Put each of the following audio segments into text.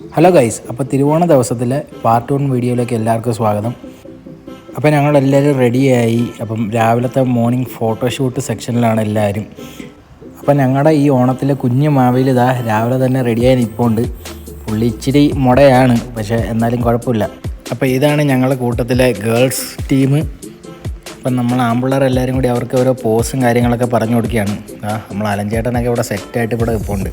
Hello guys അപ്പോൾ തിരുവോണ ദിവസത്തിലെ പാർട്ട് വൺ വീഡിയോയിലേക്ക് എല്ലാവർക്കും സ്വാഗതം. അപ്പോൾ ഞങ്ങളെല്ലാവരും റെഡിയായി അപ്പം രാവിലത്തെ മോർണിംഗ് ഫോട്ടോഷൂട്ട് സെക്ഷനിലാണ് എല്ലാവരും അപ്പോൾ ഞങ്ങളുടെ ഈ ഓണത്തിലെ കുഞ്ഞു ഇതാ രാവിലെ തന്നെ റെഡിയായി നിൽപ്പുണ്ട് പുള്ളി ഇച്ചിരി മുടയാണ് പക്ഷേ എന്നാലും കുഴപ്പമില്ല അപ്പോൾ ഇതാണ് ഞങ്ങളുടെ കൂട്ടത്തിലെ ഗേൾസ് ടീം അപ്പം നമ്മൾ ആമ്പിള്ളേർ എല്ലാവരും കൂടി അവർക്ക് ഓരോ പോസും കാര്യങ്ങളൊക്കെ പറഞ്ഞു കൊടുക്കുകയാണ്. ആ നമ്മൾ അലഞ്ചേട്ടനൊക്കെ ഇവിടെ സെറ്റായിട്ട് ഇവിടെ നിൽപ്പുണ്ട്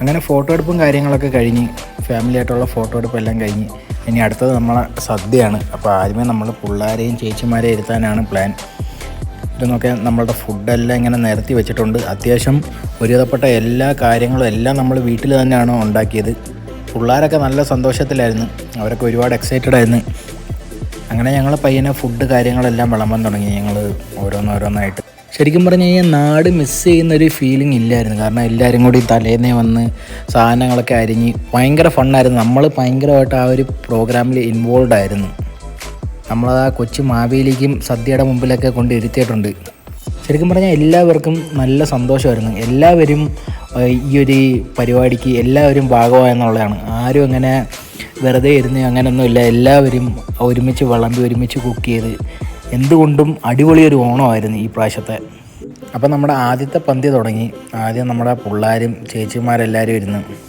അങ്ങനെ ഫോട്ടോ എടുപ്പും കാര്യങ്ങളൊക്കെ കഴിഞ്ഞ് ഫാമിലി ആയിട്ടുള്ള ഫോട്ടോ എടുപ്പെല്ലാം കഴിഞ്ഞ് ഇനി അടുത്തത് നമ്മളെ സദ്യയാണ്. അപ്പോൾ ആദ്യമേ നമ്മൾ പിള്ളേരെയും ചേച്ചിമാരെയും ഇരുത്താനാണ് പ്ലാൻ ഇതൊക്കെ നമ്മളുടെ ഫുഡെല്ലാം ഇങ്ങനെ നിരത്തി വെച്ചിട്ടുണ്ട്. അത്യാവശ്യം ഒരുവിധപ്പെട്ട എല്ലാ കാര്യങ്ങളും എല്ലാം നമ്മൾ വീട്ടിൽ തന്നെയാണ് ഉണ്ടാക്കിയത്. പിള്ളേരൊക്കെ നല്ല സന്തോഷത്തിലായിരുന്നു. അവരൊക്കെ ഒരുപാട് എക്സൈറ്റഡ് ആയിരുന്നു. അങ്ങനെ ഞങ്ങൾ പയ്യനെ ഫുഡ് കാര്യങ്ങളെല്ലാം വിളമ്പാൻ തുടങ്ങി. ഞങ്ങൾ ഓരോന്നോരോന്നായിട്ട്. ശരിക്കും പറഞ്ഞു കഴിഞ്ഞാൽ നാട് മിസ് ചെയ്യുന്നൊരു ഫീലിംഗ് ഇല്ലായിരുന്നു. കാരണം എല്ലാവരും കൂടി തലേന്നേ വന്ന് സാധനങ്ങളൊക്കെ അരിഞ്ഞ് ഭയങ്കര ഫണ്ണായിരുന്നു നമ്മൾ ഭയങ്കരമായിട്ട് ആ ഒരു പ്രോഗ്രാമിൽ ഇൻവോൾവ് ആയിരുന്നു. നമ്മളത് ആ കൊച്ചു മാവേലിക്കും സദ്യയുടെ മുമ്പിലൊക്കെ കൊണ്ട് ഇരുത്തിയിട്ടുണ്ട്. ശരിക്കും പറഞ്ഞാൽ എല്ലാവർക്കും നല്ല സന്തോഷമായിരുന്നു. എല്ലാവരും ഈ ഒരു പരിപാടിക്ക് എല്ലാവരും ഭാഗമായെന്നുള്ളതാണ് ആരും അങ്ങനെ വെറുതെ ഇരുന്ന് അങ്ങനെയൊന്നുമില്ല എല്ലാവരും ഒരുമിച്ച് വിളമ്പി ഒരുമിച്ച് കുക്ക് ചെയ്ത് എന്തുകൊണ്ടും അടിപൊളിയൊരു ഓണമായിരുന്നു ഈ പ്രാവശ്യത്തെ. അപ്പം നമ്മുടെ ആദ്യത്തെ പന്തി തുടങ്ങി. ആദ്യം നമ്മുടെ പിള്ളേരും ചേച്ചിമാരെല്ലാവരും ഇരുന്ന്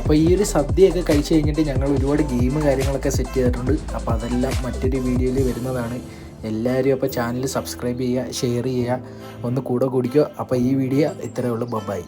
അപ്പോൾ ഈ ഒരു സദ്യയൊക്കെ കഴിച്ച് കഴിഞ്ഞിട്ട് ഞങ്ങൾ ഒരുപാട് ഗെയിം കാര്യങ്ങളൊക്കെ സെറ്റ് ചെയ്തിട്ടുണ്ട്. അപ്പോൾ അതെല്ലാം മറ്റൊരു വീഡിയോയിൽ വരുന്നതാണ്. എല്ലാവരും അപ്പോൾ ചാനൽ സബ്സ്ക്രൈബ് ചെയ്യുക ഷെയർ ചെയ്യുക ഒന്ന് കൂടെ കുടിക്കുക അപ്പോൾ ഈ വീഡിയോ ഇത്രയേ ഉള്ളൂ. ബൊബായി